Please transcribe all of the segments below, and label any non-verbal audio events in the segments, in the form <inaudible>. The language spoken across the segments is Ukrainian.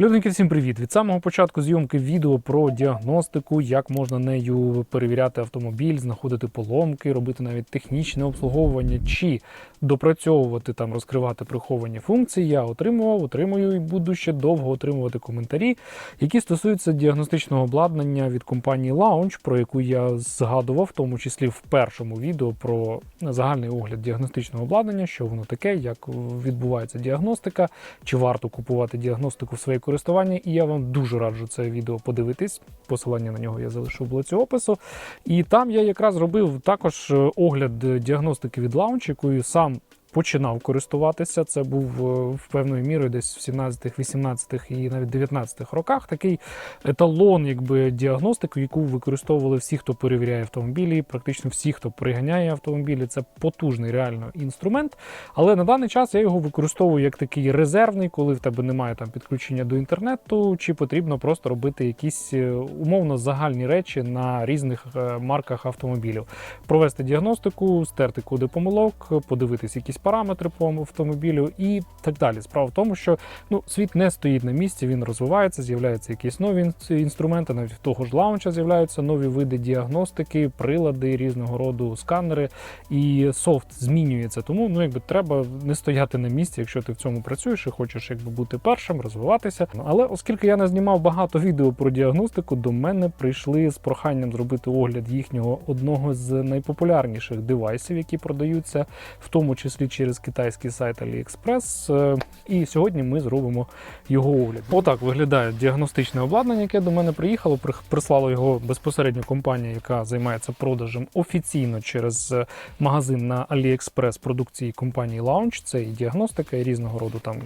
Людники, всім привіт! Від самого початку зйомки відео про діагностику, як можна нею перевіряти автомобіль, знаходити поломки, робити навіть технічне обслуговування чи допрацьовувати там, розкривати приховані функції. Я отримував, отримую і буду ще довго отримувати коментарі, які стосуються діагностичного обладнання від компанії Launch, про яку я згадував, в тому числі в першому відео про загальний огляд діагностичного обладнання, що воно таке, як відбувається діагностика, чи варто купувати діагностику в своє користування. І я вам дуже раджу це відео подивитись. Посилання на нього я залишу в блоці опису. І там я якраз робив також е, огляд діагностики від лаунчику. і сам починав користуватися. Це був е, в певною мірою десь в 17-х, 18-х і навіть 19-х роках такий еталон, якби діагностики, яку використовували всі, хто перевіряє автомобілі, практично всі, хто приганяє автомобілі. Це потужний реально інструмент. Але на даний час я його використовую як такий резервний, коли в тебе немає там підключення до інтернету, чи потрібно просто робити якісь е, умовно загальні речі на різних е, марках автомобілів, провести діагностику, стерти коди помилок, подивитись якісь параметри по автомобілю і так далі. Справа в тому, що ну світ не стоїть на місці, він розвивається, з'являються якісь нові інструменти. Навіть в того ж лаунча з'являються нові види діагностики, прилади різного роду сканери, і софт змінюється. Тому ну якби треба не стояти на місці, якщо ти в цьому працюєш і хочеш якби бути першим, розвиватися. Але оскільки я не знімав багато <laughs> відео про діагностику, до мене прийшли з проханням зробити огляд їхнього одного з найпопулярніших девайсів, які продаються, в тому числі через китайський сайт AliExpress. Е, І сьогодні ми зробимо його огляд. Отак виглядає діагностичне обладнання, яке до мене приїхало. Прислала його безпосередньо компанія, яка займається продажем офіційно через е, магазин на AliExpress продукції компанії Launch. Це і діагностика, і різного роду там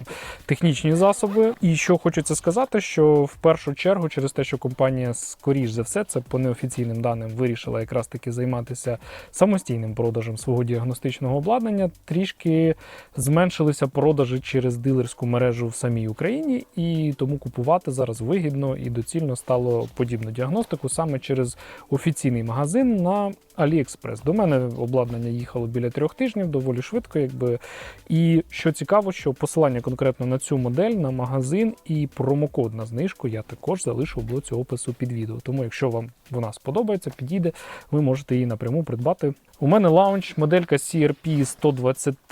технічні засоби. І що хочеться сказати, що в першу чергу, через те, що компанія, скоріш за все, це по неофіційним даним вирішила якраз таки займатися самостійним продажем свого діагностичного обладнання, трішки зменшилися продажі через дилерську мережу в самій Україні, і тому купувати зараз вигідно і доцільно стало подібну діагностику саме через офіційний магазин на AliExpress. До мене обладнання їхало біля трьох тижнів, доволі швидко, якби. І що цікаво, що посилання конкретно на цю модель, на магазин і промокод на знижку я також залишу в блоці опису під відео. Тому, якщо вам вона сподобається, підійде, ви можете її напряму придбати. У мене лаунч моделька CRP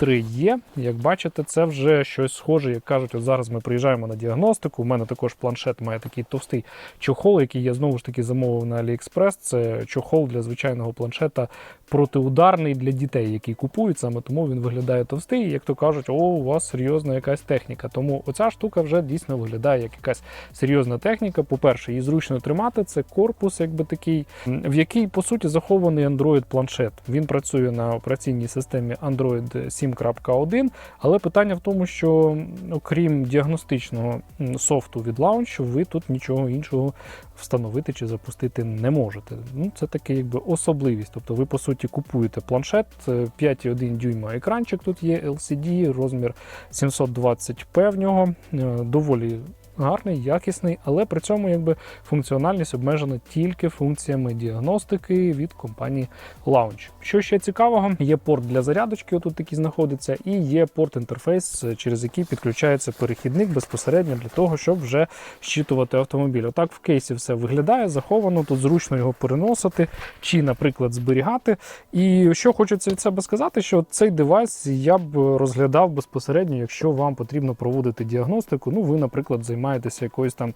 123 є. Як бачите, це вже щось схоже, як кажуть, от зараз ми приїжджаємо на діагностику. У мене також планшет має такий товстий чохол, який я знову ж таки замовив на AliExpress. Це чохол для звичайного планшета протиударний для дітей, які купують саме тому він виглядає товстий. Як то кажуть, о, у вас серйозна якась техніка. Тому оця штука вже дійсно виглядає як якась серйозна техніка. По-перше, її зручно тримати. Це корпус, якби такий, в який по суті захований Android планшет. Він працює на операційній системі Android 7.1, але питання в тому, що окрім діагностичного софту від Launch, ви тут нічого іншого встановити чи запустити не можете. Ну, це таке якби особливість. Тобто ви по суті купуєте планшет, е, 5,1 дюйма екранчик тут є LCD, розмір 720p в нього, е, доволі. Гарний, якісний, але при цьому якби функціональність обмежена тільки функціями діагностики від компанії Launch. Що ще цікавого, є порт для зарядочки, отут такий знаходиться, і є порт інтерфейс, через який підключається перехідник безпосередньо для того, щоб вже щитувати автомобіль. Отак в кейсі все виглядає, заховано, тут зручно його переносити чи, наприклад, зберігати. І що хочеться від себе сказати, що цей девайс я б розглядав безпосередньо, якщо вам потрібно проводити діагностику. Ну, ви, наприклад, займаєтеся якоюсь там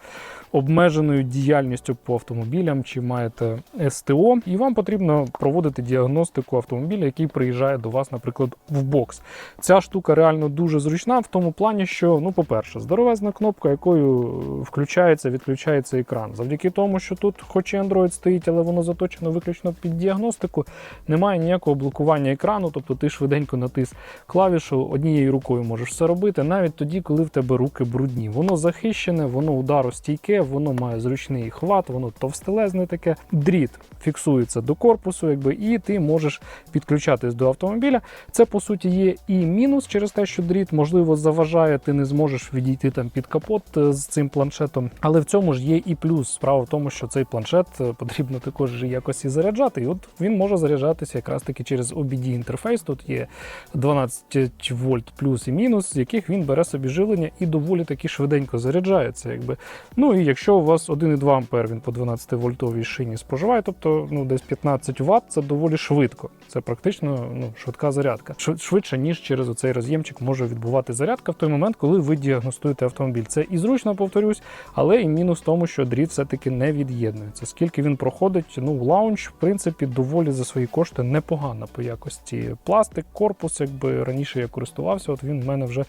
обмеженою діяльністю по автомобілям, чи маєте СТО, і вам потрібно проводити діагностику автомобіля, який приїжджає до вас, наприклад, в бокс. Ця штука реально дуже зручна в тому плані, що, ну, по-перше, здоровезна кнопка, якою включається, відключається екран. Завдяки тому, що тут, хоч і Android стоїть, але воно заточено виключно під діагностику, немає ніякого блокування екрану, тобто ти швиденько натис клавішу, однією рукою можеш все робити, навіть тоді, коли в тебе руки брудні. Воно захищене, воно ударостійке, воно має зручний хват, воно товстелезне таке. Дріт фіксується до корпусу, якби, і ти можеш підключатись до автомобіля. Це по суті є і мінус через те, що дріт можливо заважає, ти не зможеш відійти там під капот е, з цим планшетом. Але в цьому ж є і плюс. Справа в тому, що цей планшет е, потрібно також якось і заряджати. І от він може заряджатися якраз таки через OBD інтерфейс. Тут є 12 вольт плюс і мінус, з яких він бере собі живлення і доволі таки швиденько заряджає. Заряджається. Якби. Ну і якщо у вас 1,2 ампер, він по 12 вольтовій шині споживає, тобто ну, десь 15 Вт, це доволі швидко. Це практично ну, швидка зарядка. Швидше, ніж через оцей роз'ємчик може відбувати зарядка в той момент, коли ви діагностуєте автомобіль. Це і зручно, повторюсь, але і мінус в тому, що дріт все-таки не від'єднується. Скільки він проходить, ну, лаунч, в принципі, доволі за свої кошти непогано по якості. Пластик, корпус, якби раніше я користувався, от він в мене вже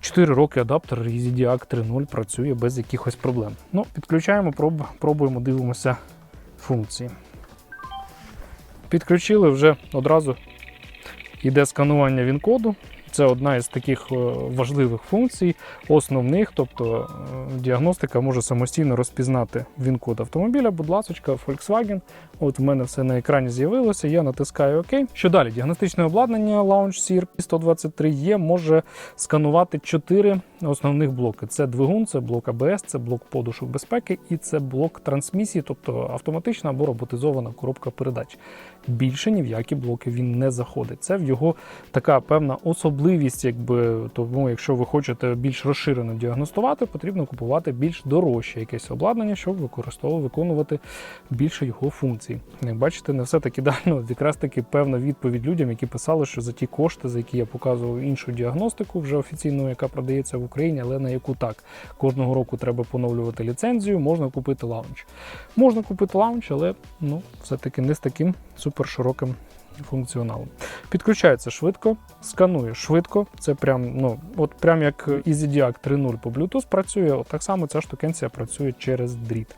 4 роки адаптер EasyDiac 3.0 працює без якихось проблем. Ну, підключаємо, проб, пробуємо, дивимося функції. Підключили вже одразу йде сканування він-коду. Це одна із таких е, важливих функцій, основних, тобто е, діагностика може самостійно розпізнати він-код автомобіля. Будь ласка, Volkswagen. От в мене все на екрані з'явилося. Я натискаю ОК. Що далі? Діагностичне обладнання Launch SIR 123 є, може сканувати чотири основних блоки: це двигун, це блок АБС, це блок подушок безпеки і це блок трансмісії, тобто автоматична або роботизована коробка передач. Більше ні в які блоки він не заходить. Це в його така певна особливість, якби тому, якщо ви хочете більш розширено діагностувати, потрібно купувати більш дорожче якесь обладнання, щоб використовувати виконувати більше його функцій. Як бачите, не все таки дально якраз таки певна відповідь людям, які писали, що за ті кошти, за які я показував іншу діагностику, вже офіційну, яка продається в Україні, але на яку так кожного року треба поновлювати ліцензію, можна купити лаунч. Можна купити лаунч, але ну все-таки не з таким супершироким функціоналом. Підключається швидко, сканує швидко. Це прям, ну, от прям як EasyDiac 3.0 по Bluetooth працює, от так само ця штукенція працює через дріт.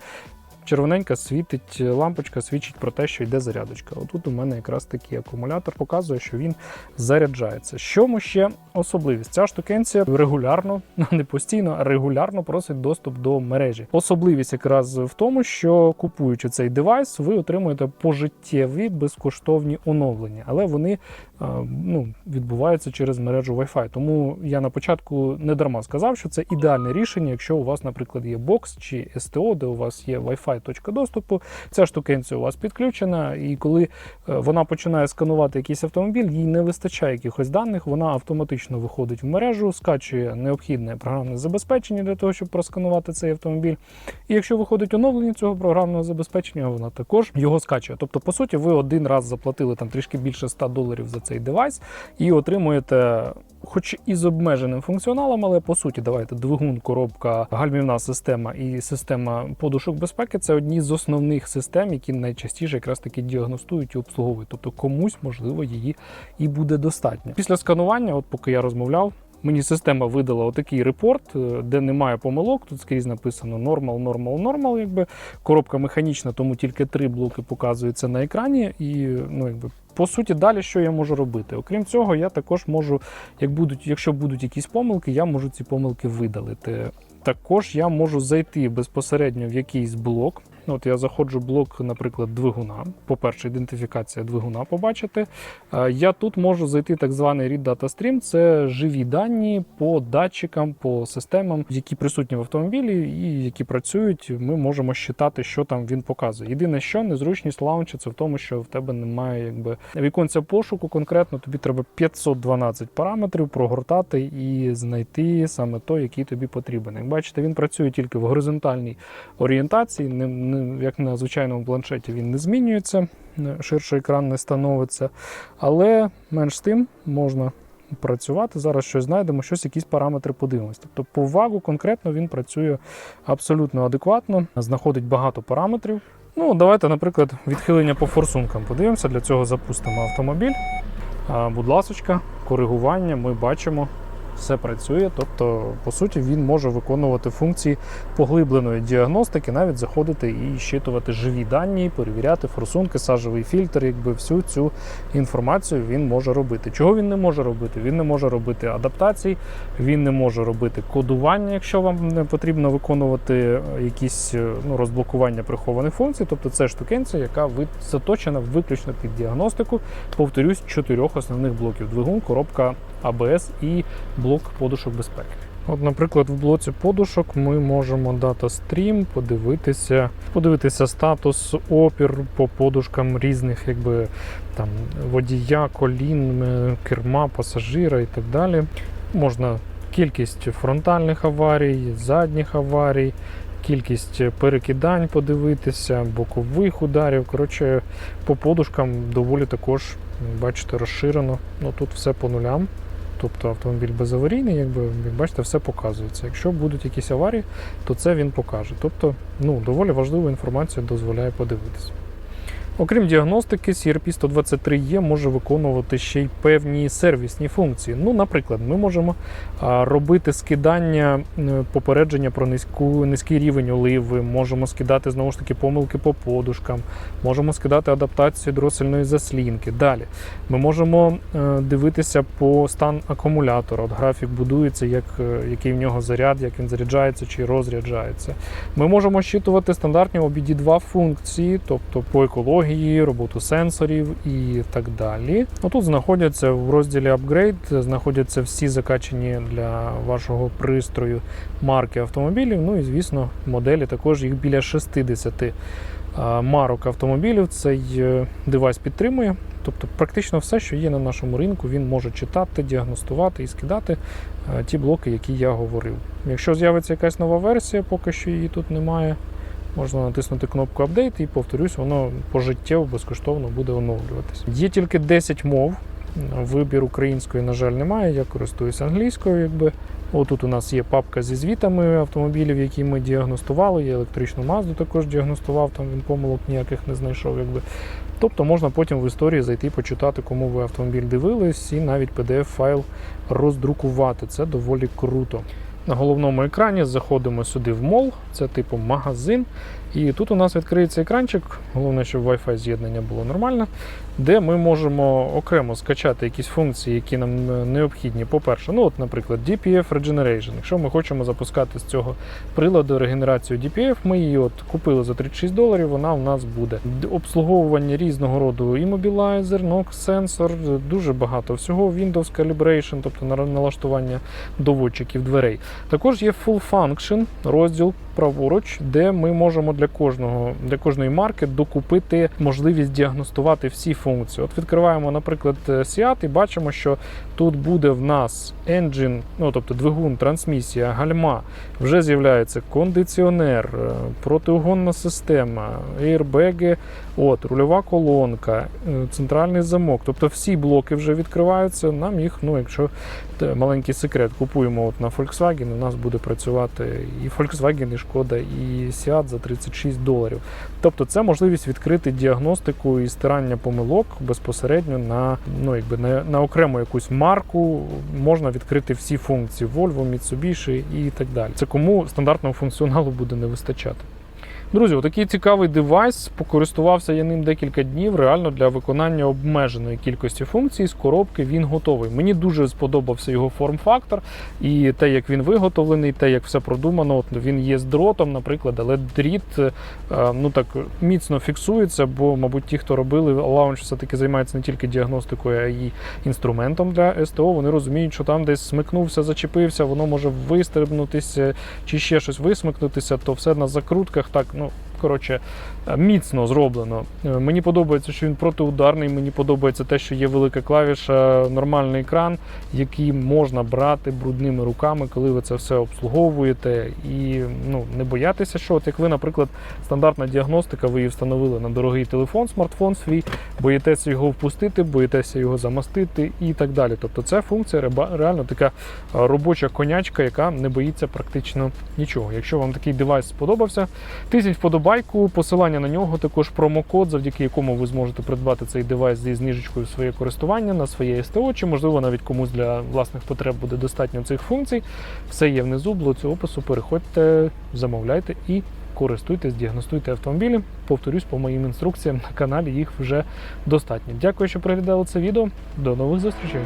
Червоненька світить лампочка, свідчить про те, що йде зарядочка. Отут у мене якраз такий акумулятор показує, що він заряджається. Що ми ще особливість? Ця штукенція регулярно, <laughs> не постійно, а регулярно просить доступ до мережі. Особливість якраз в тому, що купуючи цей девайс, ви отримуєте пожиттєві безкоштовні оновлення, але вони е, ну, відбуваються через мережу Wi-Fi. Тому я на початку не дарма сказав, що це ідеальне рішення, якщо у вас, наприклад, є бокс чи СТО, де у вас є Wi-Fi точка доступу. Ця штукенція у вас підключена, і коли е, вона починає сканувати якийсь автомобіль, їй не вистачає якихось даних, вона автоматично виходить в мережу, скачує необхідне програмне забезпечення для того, щоб просканувати цей автомобіль. І якщо виходить оновлення цього програмного забезпечення, вона також його скачує. Тобто, по суті, ви один раз заплатили там трішки більше 100 доларів за цей девайс і отримуєте. Хоч і з обмеженим функціоналом, але по суті, давайте двигун, коробка, гальмівна система і система подушок безпеки це одні з основних систем, які найчастіше якраз таки діагностують і обслуговують. Тобто комусь, можливо, її і буде достатньо. Після сканування, от поки я розмовляв. Мені система видала отакий репорт, е, де немає помилок. Тут скрізь написано нормал, нормал, нормал. Якби коробка механічна, тому тільки три блоки показуються на екрані. І ну, якби по суті, далі що я можу робити? Окрім цього, я також можу, як будуть, якщо будуть якісь помилки, я можу ці помилки видалити. Також я можу зайти безпосередньо в якийсь блок. Ну, От я заходжу блок, наприклад, двигуна. По-перше, ідентифікація двигуна побачити. Е, Я тут можу зайти так званий Read Data Stream. Це живі дані по датчикам, по системам, які присутні в автомобілі і які працюють. Ми можемо считати, що там він показує. Єдине, що незручність лаунча це в тому, що в тебе немає якби віконця пошуку. Конкретно тобі треба 512 параметрів прогортати і знайти саме той, який тобі потрібен. Як бачите, він працює тільки в горизонтальній орієнтації, як на звичайному планшеті він не змінюється, ширший екран не становиться. Але менш з тим можна працювати. Зараз щось знайдемо, щось, якісь параметри подивимось. Тобто, по вагу конкретно він працює абсолютно адекватно, знаходить багато параметрів. Ну, давайте, наприклад, відхилення по форсункам подивимося. Для цього запустимо автомобіль. Будь ласочка, коригування ми бачимо. Все працює, тобто, по суті, він може виконувати функції поглибленої діагностики, навіть заходити і щитувати живі дані, перевіряти форсунки, сажевий фільтр, якби всю цю інформацію він може робити. Чого він не може робити? Він не може робити адаптацій, він не може робити кодування, якщо вам не потрібно виконувати е, якісь е, ну, розблокування прихованих функцій. Тобто це штукенція, яка заточена виключно під діагностику. Повторюсь, чотирьох основних блоків: двигун, коробка АБС і блок подушок безпеки. От, наприклад, в блоці подушок ми можемо дата стрім, подивитися, подивитися статус, опір по подушкам різних, якби там водія, колін, керма, пасажира і так далі. Можна кількість фронтальних аварій, задніх аварій, кількість перекидань подивитися, бокових ударів. Коротше, по подушкам доволі також, бачите, розширено. Ну тут все по нулям. Тобто автомобіль безаварійний, якби як бачите, все показується. Якщо будуть якісь аварії, то це він покаже. Тобто, ну, доволі важливу інформацію дозволяє подивитися. Окрім діагностики, CRP 123E може виконувати ще й певні сервісні функції. Ну, наприклад, ми можемо робити скидання е, попередження про низьку, низький рівень оливи, можемо скидати знову ж таки помилки по подушкам, можемо скидати адаптацію дросельної заслінки. Далі ми можемо е, дивитися по стан акумулятора. От графік будується, як, е, який в нього заряд, як він заряджається чи розряджається. Ми можемо щитувати стандартні OBD2 функції, тобто по екології, роботу сенсорів і так далі. Тут знаходяться в розділі Upgrade, знаходяться всі закачені для вашого пристрою марки автомобілів. Ну і звісно, моделі також їх біля 60 марок автомобілів. Цей е, девайс підтримує. Тобто, практично все, що є на нашому ринку, він може читати, діагностувати і скидати е, ті блоки, які я говорив. Якщо з'явиться якась нова версія, поки що її тут немає, можна натиснути кнопку Update і повторюсь, воно пожиттєво безкоштовно буде оновлюватися. Є тільки 10 мов. Вибір української, на жаль, немає. Я користуюсь англійською. Якби отут у нас є папка зі звітами автомобілів, які ми діагностували. Я електричну мазду також діагностував, там він помилок ніяких не знайшов. Якби. Тобто можна потім в історії зайти почитати, кому ви автомобіль дивились, і навіть PDF-файл роздрукувати. Це доволі круто. На головному екрані заходимо сюди в мол, це типу магазин. І тут у нас відкриється екранчик, головне, щоб Wi-Fi з'єднання було нормальне, де ми можемо окремо скачати якісь функції, які нам е, необхідні. По-перше, ну от, наприклад, DPF Regeneration. Якщо ми хочемо запускати з цього приладу регенерацію DPF, ми її от купили за 36 доларів, вона у нас буде. Обслуговування різного роду Immobilizer, NOx Sensor, дуже багато всього, Windows Calibration, тобто налаштування доводчиків дверей. Також є Full Function, розділ праворуч, де ми можемо для кожного для кожної марки докупити можливість діагностувати всі функції. От відкриваємо, наприклад, Seat і бачимо, що тут буде в нас engine, ну тобто двигун, трансмісія, гальма. Вже з'являється кондиціонер, е, протиугонна система, ейрбеги, от рульова колонка, е, центральний замок. Тобто всі блоки вже відкриваються. Нам їх, ну якщо маленький секрет, купуємо от на Volkswagen, у нас буде працювати і Volkswagen, і Шкода, і Seat за 36 доларів. Тобто це можливість відкрити діагностику і стирання помилок безпосередньо на, ну, якби на, на окрему якусь марку. Можна відкрити всі функції Volvo, Mitsubishi і так далі. Це кому стандартного функціоналу буде не вистачати. Друзі, отакий цікавий девайс. Покористувався я ним декілька днів. Реально для виконання обмеженої кількості функцій з коробки він готовий. Мені дуже сподобався його форм-фактор і те, як він виготовлений, те, як все продумано. От він є з дротом, наприклад, але дріт е, ну так міцно фіксується, бо, мабуть, ті, хто робили лаунч, все-таки займаються не тільки діагностикою, а й інструментом для СТО. Вони розуміють, що там десь смикнувся, зачепився, воно може вистрибнутися чи ще щось висмикнутися, то все на закрутках так. Ну Коротше, міцно зроблено. Е, Мені подобається, що він протиударний. Мені подобається те, що є велика клавіша, нормальний екран, який можна брати брудними руками, коли ви це все обслуговуєте, і ну не боятися, що от як ви, наприклад, стандартна діагностика, ви її встановили на дорогий телефон, смартфон свій, боїтеся його впустити, боїтеся його замастити і так далі. Тобто, це функція реально така е, робоча конячка, яка не боїться практично нічого. Якщо вам такий девайс сподобався, тисніть вподобайку, посилання на нього, також промокод, завдяки якому ви зможете придбати цей девайс зі знижечкою своє користування на своє СТО, чи можливо навіть комусь для власних потреб буде достатньо цих функцій. Все є внизу, блоці опису. Переходьте, замовляйте і користуйтесь, діагностуйте автомобілі. Повторюсь, по моїм інструкціям на каналі їх вже достатньо. Дякую, що переглядали це відео. До нових зустрічей.